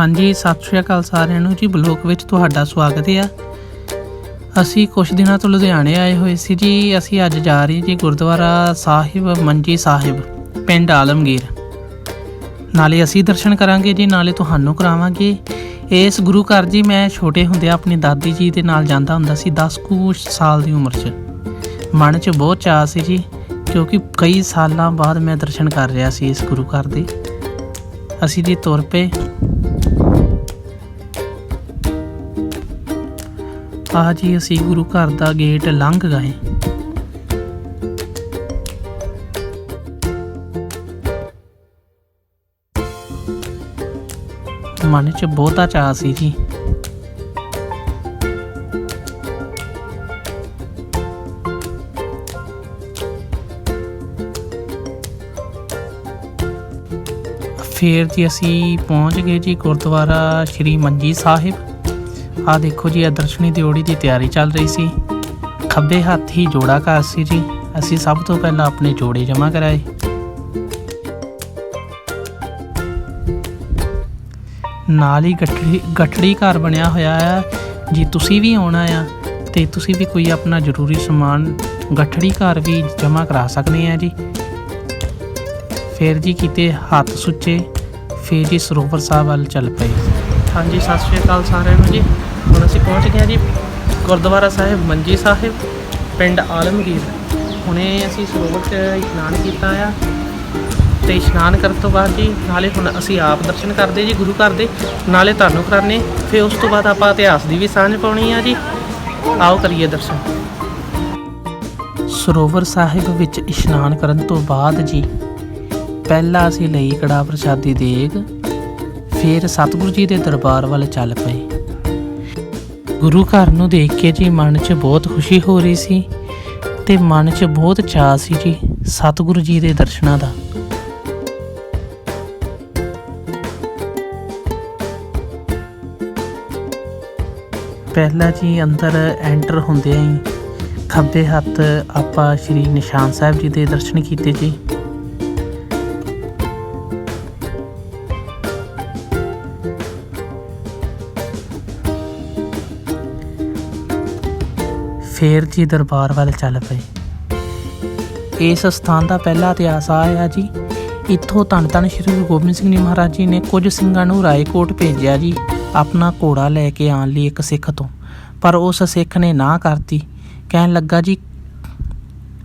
ਹਾਂਜੀ, ਸਤਿ ਸ਼੍ਰੀ ਅਕਾਲ ਸਾਰਿਆਂ ਨੂੰ ਜੀ। ਬਲੌਗ ਵਿੱਚ ਤੁਹਾਡਾ ਸਵਾਗਤ ਹੈ। ਅਸੀਂ ਕੁਝ ਦਿਨਾਂ ਤੋਂ ਲੁਧਿਆਣੇ ਆਏ ਹੋਏ ਸੀ ਜੀ। ਅਸੀਂ ਅੱਜ ਜਾ ਰਹੇ ਜੀ ਗੁਰਦੁਆਰਾ ਸਾਹਿਬ, ਮੰਜੀ ਸਾਹਿਬ, ਪਿੰਡ ਆਲਮਗੀਰ। ਨਾਲੇ ਅਸੀਂ ਦਰਸ਼ਨ ਕਰਾਂਗੇ ਜੀ, ਨਾਲੇ ਤੁਹਾਨੂੰ ਕਰਾਵਾਂਗੇ। ਇਸ ਗੁਰੂ ਘਰ ਜੀ, ਮੈਂ ਛੋਟੇ ਹੁੰਦੇ ਆਪਣੀ ਦਾਦੀ ਜੀ ਦੇ ਨਾਲ ਜਾਂਦਾ ਹੁੰਦਾ ਸੀ 10 ਕੁ ਸਾਲ ਦੀ ਉਮਰ 'ਚ। ਮਨ 'ਚ ਬਹੁਤ ਚਾਅ ਸੀ ਜੀ, ਕਿਉਂਕਿ ਕਈ ਸਾਲਾਂ ਬਾਅਦ ਮੈਂ ਦਰਸ਼ਨ ਕਰ ਰਿਹਾ ਸੀ ਇਸ ਗੁਰੂ ਘਰ ਦੇ। ਅਸੀਂ ਜੀ ਤੁਰ ਪਏ। ਆ ਜੀ ਅਸੀਂ ਗੁਰੂ ਘਰ ਦਾ ਗੇਟ ਲੰਘ ਗਏ। ਮਨ 'ਚ ਬਹੁਤਾ ਚਾਅ ਸੀ ਜੀ। ਫੇਰ ਜੀ ਅਸੀਂ ਪਹੁੰਚ ਗਏ ਜੀ ਗੁਰਦੁਆਰਾ ਸ਼੍ਰੀ ਮੰਜੀ ਸਾਹਿਬ। ਆ ਦੇਖੋ ਜੀ, ਇਹ ਦਰਸ਼ਨੀ ਦਿਓੜੀ ਦੀ ਤਿਆਰੀ ਚੱਲ ਰਹੀ ਸੀ। ਖੱਬੇ ਹੱਥ ਹੀ ਜੋੜਾ ਘਰ ਸੀ ਜੀ। ਅਸੀਂ ਸਭ ਤੋਂ ਪਹਿਲਾਂ ਆਪਣੇ ਜੋੜੇ ਜਮ੍ਹਾਂ ਕਰਾਏ। ਨਾਲ ਹੀ ਗੱਠੜੀ ਗੱਠੜੀ ਘਰ ਬਣਿਆ ਹੋਇਆ ਆ। ਜੀ ਤੁਸੀਂ ਵੀ ਆਉਣਾ ਆ, ਤੇ ਤੁਸੀਂ ਵੀ ਕੋਈ ਆਪਣਾ ਜ਼ਰੂਰੀ ਸਮਾਨ, ਗੱਠੜੀ ਘਰ ਵੀ ਜਮ੍ਹਾਂ ਕਰਾ ਸਕਦੇ ਆ ਜੀ। ਫਿਰ ਜੀ ਕਿਤੇ ਹੱਥ ਸੁੱਚੇ, ਫਿਰ ਜੀ ਸਰੋਵਰ ਸਾਹਿਬ ਵੱਲ ਚੱਲ ਪਏ। ਹਾਂਜੀ, ਸਤਿ ਸ਼੍ਰੀ ਅਕਾਲ ਸਾਰਿਆਂ ਨੂੰ ਜੀ। ਹੁਣ ਅਸੀਂ ਪਹੁੰਚ ਗਏ ਹਾਂ ਜੀ ਗੁਰਦੁਆਰਾ ਸਾਹਿਬ ਮੰਜੀ ਸਾਹਿਬ, ਪਿੰਡ ਆਲਮਗੀਰ। ਹੁਣੇ ਅਸੀਂ ਸਰੋਵਰ 'ਚ ਇਸ਼ਨਾਨ ਕੀਤਾ ਆ ਤੇ ਇਸ਼ਨਾਨ ਕਰਨ ਤੋਂ ਬਾਅਦ ਜੀ, ਨਾਲੇ ਹੁਣ ਅਸੀਂ ਆਪ ਦਰਸ਼ਨ ਕਰਦੇ ਜੀ, ਗੁਰੂ ਘਰ ਦੇ। ਨਾਲੇ ਤੁਹਾਨੂੰ ਕਰਾਣੇ ਫਿਰ ਉਸ ਤੋਂ ਬਾਅਦ ਆਪਾਂ ਇਤਿਹਾਸ ਦੀ ਵੀ ਸਾਂਝ ਪਾਉਣੀ ਆ ਜੀ। ਆਓ ਕਰੀਏ ਦਰਸ਼ਨ। ਸਰੋਵਰ ਸਾਹਿਬ ਵਿੱਚ ਇਸ਼ਨਾਨ ਕਰਨ ਤੋਂ ਬਾਅਦ ਜੀ, ਪਹਿਲਾਂ ਅਸੀਂ ਲਈ ਕੜਾ ਪ੍ਰਸ਼ਾਦੀ ਦੇਗ ਫਿਰ ਸਤਿਗੁਰੂ ਜੀ ਦੇ ਦਰਬਾਰ ਵੱਲ ਚੱਲ ਪਏ। ਗੁਰੂ ਘਰ ਨੂੰ ਦੇਖ ਕੇ ਜੀ ਮਨ 'ਚ ਬਹੁਤ ਖੁਸ਼ੀ ਹੋ ਰਹੀ ਸੀ ਤੇ ਮਨ 'ਚ ਬਹੁਤ ਚਾਅ ਸੀ ਜੀ ਸਤਿਗੁਰੂ ਜੀ ਦੇ ਦਰਸ਼ਨਾਂ ਦਾ। ਪਹਿਲਾਂ ਜੀ ਅੰਦਰ ਐਂਟਰ ਹੁੰਦਿਆਂ ਹੀ ਖੱਬੇ ਹੱਥ ਆਪਾਂ ਸ਼੍ਰੀ ਨਿਸ਼ਾਨ ਸਾਹਿਬ ਜੀ ਦੇ ਦਰਸ਼ਨ ਕੀਤੇ ਜੀ। ਫੇਰ ਜੀ ਦਰਬਾਰ ਵੱਲ ਚੱਲ ਪਏ। ਇਸ ਸਥਾਨ ਦਾ ਪਹਿਲਾ ਇਤਿਹਾਸ ਆ ਹੈ ਜੀ। ਇੱਥੋਂ ਧੰਨ ਧੰਨ ਸ਼੍ਰੀ ਗੁਰੂ ਗੋਬਿੰਦ ਸਿੰਘ ਜੀ ਮਹਾਰਾਜ ਜੀ ਨੇ ਕੁਝ ਸਿੰਘਾਂ ਨੂੰ ਰਾਏਕੋਟ ਭੇਜਿਆ ਜੀ, ਆਪਣਾ ਘੋੜਾ ਲੈ ਕੇ ਆਉਣ ਲਈ ਇੱਕ ਸਿੱਖ ਤੋਂ। ਪਰ ਉਸ ਸਿੱਖ ਨੇ ਨਾ ਕਰਤੀ। ਕਹਿਣ ਲੱਗਾ ਜੀ,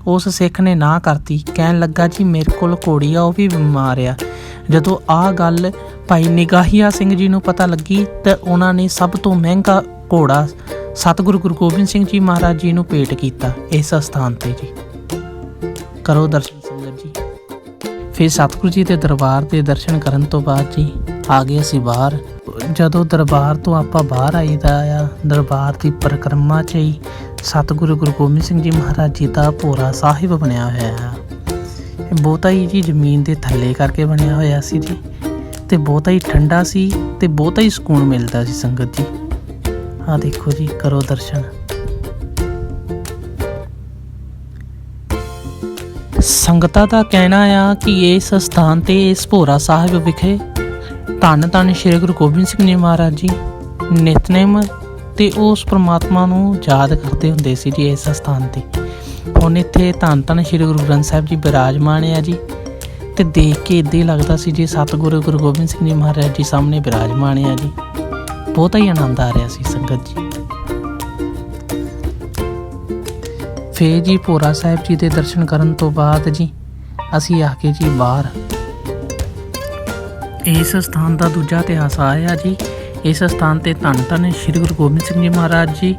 ਉਸ ਸਿੱਖ ਨੇ ਨਾ ਕਰਤੀ। ਕਹਿਣ ਲੱਗਾ ਜੀ, ਮੇਰੇ ਕੋਲ ਘੋੜੀ ਆ, ਉਹ ਵੀ ਬਿਮਾਰ ਆ। ਜਦੋਂ ਆ ਗੱਲ ਭਾਈ ਨਿਗਾਹੀਆ ਸਿੰਘ ਜੀ ਨੂੰ ਪਤਾ ਲੱਗੀ, ਤਾਂ ਉਹਨਾਂ ਨੇ ਸਭ ਤੋਂ ਮਹਿੰਗਾ ਘੋੜਾ ਸਤਿਗੁਰੂ ਗੁਰੂ ਗੋਬਿੰਦ ਸਿੰਘ ਜੀ ਮਹਾਰਾਜ ਜੀ ਨੂੰ ਭੇਟ ਕੀਤਾ ਇਸ ਸਥਾਨ ਤੇ ਜੀ। ਕਰੋ ਦਰਸ਼ਨ ਸੰਗਤ ਜੀ। ਫਿਰ ਸਤਿਗੁਰੂ ਜੀ ਦੇ ਦਰਬਾਰ ਦੇ ਦਰਸ਼ਨ ਕਰਨ ਤੋਂ ਬਾਅਦ ਜੀ ਆ ਗਏ ਅਸੀਂ ਬਾਹਰ। ਜਦੋਂ ਦਰਬਾਰ ਤੋਂ ਆਪਾਂ ਬਾਹਰ ਆਈਦਾ ਆ, ਦਰਬਾਰ ਦੀ ਪਰਿਕਰਮਾ ਚ ਹੀ ਸਤਿਗੁਰੂ ਗੁਰੂ ਗੋਬਿੰਦ ਸਿੰਘ ਜੀ ਮਹਾਰਾਜ ਜੀ ਦਾ ਭੋਰਾ ਸਾਹਿਬ ਬਣਿਆ ਹੋਇਆ ਆ। ਇਹ ਬਹੁਤਾ ਹੀ ਜੀ ਜ਼ਮੀਨ ਦੇ ਥੱਲੇ ਕਰਕੇ ਬਣਿਆ ਹੋਇਆ ਸੀ ਜੀ। ਤੇ ਬਹੁਤਾ ਹੀ ਠੰਡਾ ਸੀ ਤੇ ਬਹੁਤਾ ਹੀ ਸਕੂਨ ਮਿਲਦਾ ਸੀ ਸੰਗਤ ਜੀ। ਆ ਦੇਖੋ ਜੀ, ਕਰੋ ਦਰਸ਼ਨ। ਸੰਗਤਾਂ ਦਾ ਕਹਿਣਾ ਆ ਕਿ ਇਸ ਸਥਾਨ ਤੇ ਇਸ ਭੋਰਾ ਸਾਹਿਬ ਵਿਖੇ ਧੰਨ ਧੰਨ ਸ਼੍ਰੀ ਗੁਰੂ ਗੋਬਿੰਦ ਸਿੰਘ ਜੀ ਮਹਾਰਾਜ ਜੀ, ਨਿਤਨੇਮ ਤੇ ਉਸ ਪ੍ਰਮਾਤਮਾ ਨੂੰ ਯਾਦ ਕਰਦੇ ਹੁੰਦੇ ਸੀ ਜੀ ਇਸ ਸਥਾਨ ਤੇ। ਹੁਣ ਇੱਥੇ ਧੰਨ ਧੰਨ ਸ਼੍ਰੀ ਗੁਰੂ ਗ੍ਰੰਥ ਸਾਹਿਬ ਜੀ ਬਿਰਾਜਮਾਨ ਆ ਜੀ ਤੇ ਦੇਖ ਕੇ ਇਦਾਂ ਹੀ ਲੱਗਦਾ ਸੀ ਜੀ ਸਤਿਗੁਰੂ ਗੁਰੂ ਗੋਬਿੰਦ ਸਿੰਘ ਜੀ ਮਹਾਰਾਜ ਜੀ ਸਾਹਮਣੇ ਬਿਰਾਜਮਾਨ ਆ ਜੀ। ਬਹੁਤਾ ਹੀ ਆਨੰਦ ਆ ਰਿਹਾ ਸੀ ਸੰਗਤ ਜੀ। ਫੇਰ ਜੀ ਭੋਰਾ ਸਾਹਿਬ ਜੀ ਦੇ ਦਰਸ਼ਨ ਕਰਨ ਤੋਂ ਬਾਅਦ ਜੀ ਅਸੀਂ ਆ ਕੇ ਜੀ ਬਾਹਰ। ਇਸ ਸਥਾਨ ਦਾ ਦੂਜਾ ਇਤਿਹਾਸ ਆਇਆ ਜੀ। ਇਸ ਸਥਾਨ ਤੇ ਧੰਨ ਧੰਨ ਸ੍ਰੀ ਗੁਰੂ ਗੋਬਿੰਦ ਸਿੰਘ ਜੀ ਮਹਾਰਾਜ ਜੀ,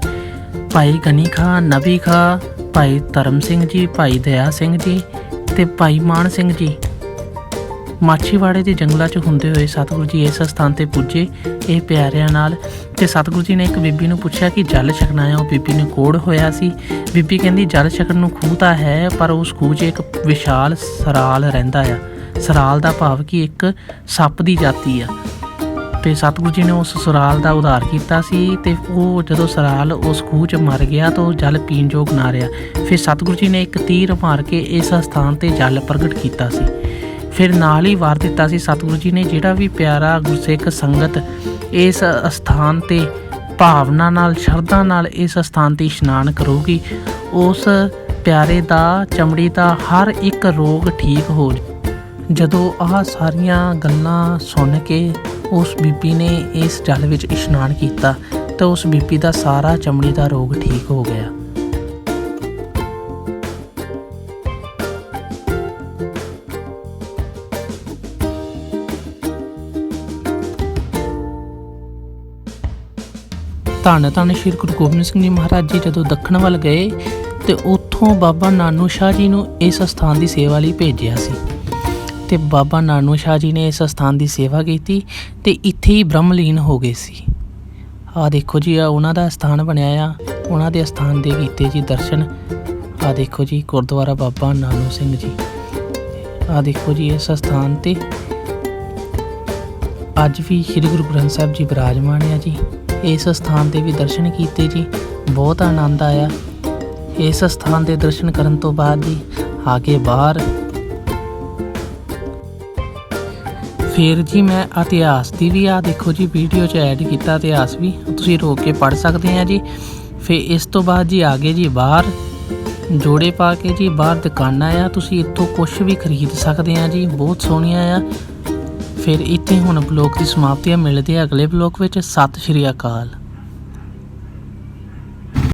ਭਾਈ ਗਨੀ ਖਾਂ, ਨਬੀ ਖਾਂ, ਭਾਈ ਧਰਮ ਸਿੰਘ ਜੀ, ਭਾਈ ਦਇਆ ਸਿੰਘ ਜੀ ਤੇ ਭਾਈ ਮਾਨ ਸਿੰਘ ਜੀ। ਮਾਛੀਵਾੜੇ ਦੇ ਜੰਗਲਾਂ 'ਚ ਹੁੰਦੇ ਹੋਏ ਸਤਿਗੁਰੂ ਜੀ ਇਸ ਸਥਾਨ ਤੇ ਪੁੱਜੇ ਇਹ ਪਿਆਰਿਆਂ ਨਾਲ ਤੇ ਸਤਿਗੁਰੂ ਜੀ ਨੇ ਇੱਕ ਬੀਬੀ ਨੂੰ ਪੁੱਛਿਆ ਕਿ ਜਲ ਛਕਣਾ ਹੈ? ਉਹ ਬੀਬੀ ਨੂੰ ਕੋੜ ਹੋਇਆ ਸੀ। ਬੀਬੀ ਕਹਿੰਦੀ, ਜਲ ਛਕਣ ਨੂੰ ਖੂਹ ਤਾਂ ਹੈ, ਪਰ ਉਸ ਖੂਹ 'ਚ ਇੱਕ ਵਿਸ਼ਾਲ ਸਰਾਲ ਰਹਿੰਦਾ ਆ। ਸਰਾਲ ਦਾ ਭਾਵ ਕਿ ਇੱਕ ਸੱਪ ਦੀ ਜਾਤੀ ਆ। ਤੇ ਸਤਿਗੁਰੂ ਜੀ ਨੇ ਉਸ ਸਰਾਲ ਦਾ ਉਧਾਰ ਕੀਤਾ ਸੀ ਤੇ ਉਹ ਜਦੋਂ ਸਰਾਲ ਉਸ ਖੂਹ 'ਚ ਮਰ ਗਿਆ ਤਾਂ ਉਹ ਜਲ ਪੀਣ ਯੋਗ ਨਾ ਰਿਹਾ। ਫਿਰ ਸਤਿਗੁਰੂ ਜੀ ਨੇ ਇੱਕ ਤੀਰ ਮਾਰ ਕੇ ਇਸ ਸਥਾਨ ਤੇ ਜਲ ਪ੍ਰਗਟ ਕੀਤਾ ਸੀ। ਫਿਰ ਨਾਲ ਹੀ ਵਾਰ ਦਿੱਤਾ ਸੀ। ਸਤਿਗੁਰੂ ਜੀ ਨੇ ਜਿਹੜਾ ਵੀ ਪਿਆਰਾ ਗੁਰਸਿੱਖ ਸੰਗਤ ਇਸ ਅਸਥਾਨ ਤੇ ਭਾਵਨਾ ਨਾਲ, ਸ਼ਰਧਾ ਨਾਲ ਇਸ ਅਸਥਾਨ ਤੇ ਇਸ਼ਨਾਨ ਕਰੂਗੀ, ਉਸ ਪਿਆਰੇ ਦਾ, ਚਮੜੀ ਦਾ ਹਰ ਇੱਕ ਰੋਗ ਠੀਕ ਹੋ ਜਦੋਂ ਆਹ ਸਾਰੀਆਂ ਗੱਲਾਂ ਸੁਣ ਕੇ ਉਸ ਬੀਬੀ ਨੇ ਇਸ ਜਲ ਵਿੱਚ ਇਸ਼ਨਾਨ ਕੀਤਾ, ਤਾਂ ਉਸ ਬੀਬੀ ਦਾ ਸਾਰਾ ਚਮੜੀ ਦਾ ਰੋਗ ਠੀਕ ਹੋ ਗਿਆ। ਧੰਨ ਧੰਨ ਸ਼੍ਰੀ ਗੁਰੂ ਗੋਬਿੰਦ ਸਿੰਘ ਜੀ ਮਹਾਰਾਜ ਜੀ ਜਦੋਂ ਦੱਖਣ ਵੱਲ ਗਏ ਤੇ ਉੱਥੋਂ ਬਾਬਾ ਨਾਨੂ ਸ਼ਾਹ ਜੀ ਨੂੰ ਇਸ ਸਥਾਨ ਦੀ ਸੇਵਾ ਲਈ ਭੇਜਿਆ ਸੀ। ਤੇ ਬਾਬਾ ਨਾਨੂ ਸ਼ਾਹ ਜੀ ਨੇ ਇਸ ਸਥਾਨ ਦੀ ਸੇਵਾ ਕੀਤੀ ਤੇ ਇੱਥੇ ਹੀ ਬ੍ਰਹਮਲੀਨ ਹੋ ਗਏ ਸੀ। ਆ ਦੇਖੋ ਜੀ ਆ ਉਹਨਾਂ ਦਾ ਸਥਾਨ ਬਣਿਆ ਆ। ਉਹਨਾਂ ਦੇ ਸਥਾਨ ਦੇ ਕੀਤੇ ਜੀ ਦਰਸ਼ਨ। ਆ ਦੇਖੋ ਜੀ, ਗੁਰਦੁਆਰਾ ਬਾਬਾ ਨਾਨੂ ਸਿੰਘ ਜੀ। ਆ ਦੇਖੋ ਜੀ, ਇਸ ਸਥਾਨ ਤੇ ਅੱਜ ਵੀ ਸ੍ਰੀ ਗੁਰੂ ਗ੍ਰੰਥ ਸਾਹਿਬ ਜੀ ਬਿਰਾਜਮਾਨ ਆ ਜੀ। ਇਸ ਸਥਾਨ ਦੇ ਵੀ ਦਰਸ਼ਨ ਕੀਤੇ ਜੀ। ਬਹੁਤ ਆਨੰਦ ਆਇਆ। ਇਸ ਸਥਾਨ ਦੇ ਦਰਸ਼ਨ ਕਰਨ ਤੋਂ ਬਾਅਦ ਜੀ ਆ ਕੇ ਬਾਹਰ। ਫਿਰ ਜੀ ਮੈਂ ਇਤਿਹਾਸ ਦੀ ਵੀ ਆ ਦੇਖੋ ਜੀ ਵੀਡੀਓ 'ਚ ਐਡ ਕੀਤਾ ਇਤਿਹਾਸ ਵੀ। ਤੁਸੀਂ ਰੋਕ ਕੇ ਪੜ ਸਕਦੇ ਆ ਜੀ। ਫਿਰ ਇਸ ਤੋਂ ਬਾਅਦ ਜੀ ਆਗੇ ਜੀ ਬਾਹਰ। ਜੋੜੇ ਪਾ ਕੇ ਜੀ ਬਾਹਰ ਦੁਕਾਨਾਂ ਆ। ਤੁਸੀਂ ਇੱਥੋਂ ਕੁਝ ਵੀ ਖਰੀਦ ਸਕਦੇ ਆ ਜੀ। ਬਹੁਤ ਸੋਹਣੀਆਂ ਆ। ਫਿਰ ਇੱਥੇ ਹੁਣ ਬਲੌਗ ਦੀ ਸਮਾਪਤੀ ਆ। ਮਿਲਦੇ ਆ ਅਗਲੇ ਬਲੌਗ ਵਿੱਚ। ਸਤਿ ਸ਼੍ਰੀ ਅਕਾਲ।